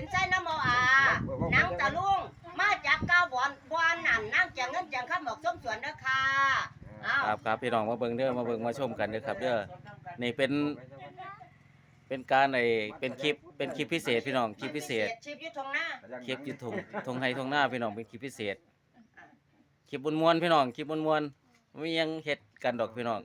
สินใจน้ำมออานังตะลุงมาจากก้าวบอนบอนนั่นนั่งจังเงินจังคำบอกส้มสวนเด้อค่ะอ้าวครับครับพี่น้องมาเบิ่งเด้อมาเบิ่งมาชมกันเด้อครับเด้อนี่เป็นเป็นการไอเป็นคลิปเป็นคลิปพิเศษพี่น้องคลิปพิเศษชีพอยุทธงหน้าคลิปยูทูบทงไทยทงหน้าพี่น้องเป็นคลิปพิเศษคลิปบนมวนๆพี่น้องคลิปบนมวนๆไม่ยังเฮ็ดกันดอกพี่น้อง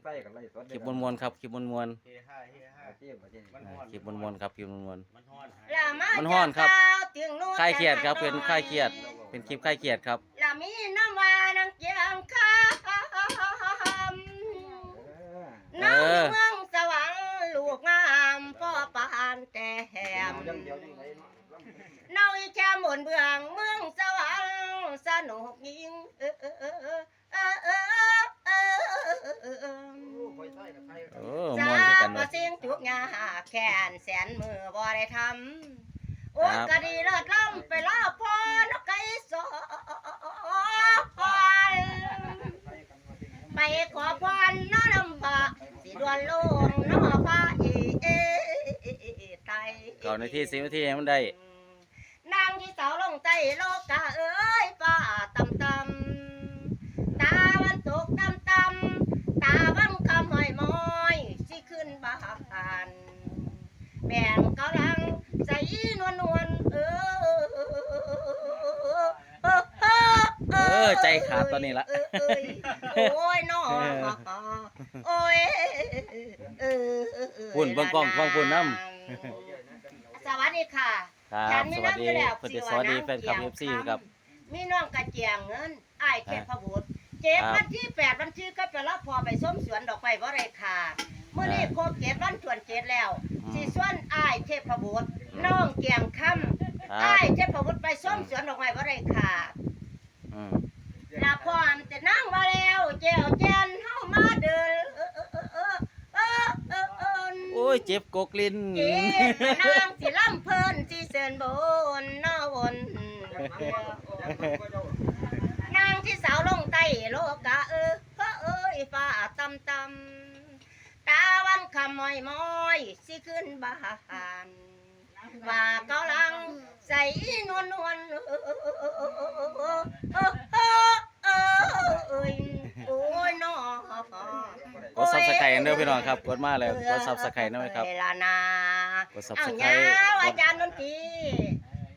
คลิปบนมวนๆครับคลิปบนมวนเฮฮาเฮฮาๆอ่าคลิปบนมวนๆครับคลิปบนมวน มันฮ้อนหายละมามันฮ้อนครับ จากก้าวถึงนู่นๆคลายเครียดครับเป็นคลายเครียด เป็นคลิปคลายเครียดครับละมีน้ำวานังเกียงคำ เอน้ำอเมืองสวรรค์ลูกงามพ่อปานแต่แหมเนาอีแค่หมุนเบืองเมืองสวรรค์สนุกยิ่งเออเออเออเออเออะเสียงทุกงาแขนแสนมือบ่ได้ทำโอ้ครับกะดีเลิศล้ำไปล่าพ่อนกไก่สอนไปขอพรน้อน้ำพระสิดวนโลงน้อพระเอเอไตก่อนในที่สิบนาทีให้มันได้ นางที่เสาลงใจโลกาเอ้ยฟ้าตำตำตาวันตกตำตำตาวันคำหอยมอยสิขึ้นบานแบ่งกำลังใส่นวลนวลเออเออเออ เออใจขาดตอนนี้ละเออเอ้ยโอ้ยน้อโอ้ยเออเออเออปุ่นเบิ่งกล้องกล้องปุ่นน้สวัสดีค่ะครับฉันสมีวัสน้ำอดียู่แล้วเพื่อนสวัสดีแฟนคลับ FC ครับ มีน้องกระเจียงเงินอ้ายเขตพระบุตรเจ็ดครับวันที่แปดวันที่ก็ไปรับพอไปส้มสวนดอกไม้บ่ได้ขาดเมื่อนี้ครับครบเจ็ดวันชวนเจ็ดแล้วอืม สีส่วนอ้ายเทพบุตรน้องเกียงคครัำบอ้ายเทพบุตรไปส้มสวนดอกไม้บ่ได้ขาดอืม ลาพร้อมจะนั่งมาแล้วเจ้าแจนเฮามาเดินเออเออเออเออเออเออเออโอ้ยเจ็บกกลิ้นเจ็บนางสิล่ำเพิ่นสิเสินบนนอวนนางที่สาวลงใต้โลกะเออเฮ้อเอ้ยฟ้าตำตำตาวันขมอยมอยสิขึ้นบานว่าเกาลังใส่นวลนวล เด้อพี่น้องครับกดมาแล้วกดซับสไครต์นะครับลานากดซับสไครยาต์วอาจารย์ดนตรี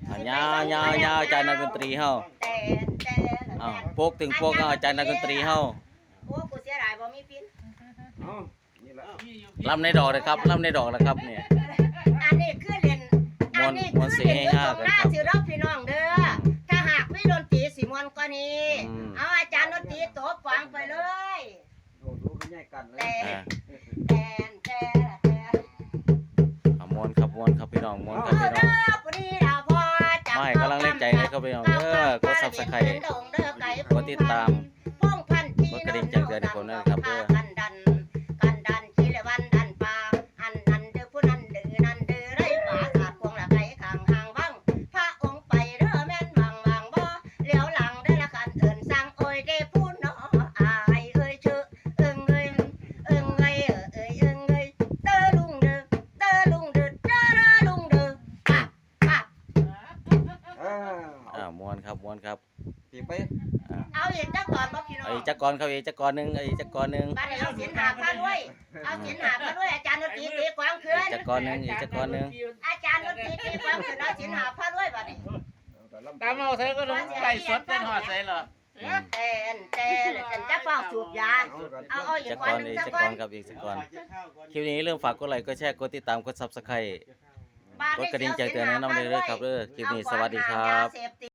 อะยาวยาวยาวอาจารย์นักดนตรีเฮาแต่แต่อ้าวโปกถึงโปกอาจารย์นักดนตรีเฮาโอ้กูเสียดายบ่มีพินลำในดอกเลยครับลำในดอกแล้วครับเนี่ยอันนี้คือเล่นมอนม่วนสีให้อยู่ตรงหน้ากันครับสิรับพี่น้องเด้อถ้าหากไมีดนตรีสิมวนกว่านี้เอาอาจารย์ดนตรีโตฟังไป แต่อ่าแต่แต่แต่อะมวนครับมวนครับพี่น้องมวนครับเออพี่น้องเด้อปุรีดาพอจับไม่กำลังเล่นใจเลยครับพี่น้องเด้อกด Subscribe กดติดตาม ป้องพันที่กดกระดิ่งแจ้งเตือนให้ผมด้วยนะครับ อ่ามวนครับมวนครับเอาอีกจักก่อนบ่พี่น้องไอ้จักรกรครับไอ้จักรกรหนึงไอ้จักรกรหนึงบ้านนี้เอาสินหาพาด้วย เอาสินหาพาด้วยอาจารย์ดนตรีตีกวางเขื่อนจักรกรหนึงไอ้จักรกรหนึงอาจารย์ดนตรีตีกวางเขื่อนเอาสินหาพาด้วยบัดนี้ตามเอาเธอก็ต้องไก่สดเป็นหอดใส่เหรออืมเต้นเต้นจันจะเฝ้าสูบยาเอาเอาอีจักกรวักนรหนึงไอ้สักจักรวักนรครับไอ้จักรกรคลิปนี้เรื่องฝากกดไลค์กดแชร์กดติดตามกด Subscribe กดกระดิ่งแจ้งเตือนแนะนำเลยเด้อครับเด้อคลิปนี้สวัสดีครับยาเสพติด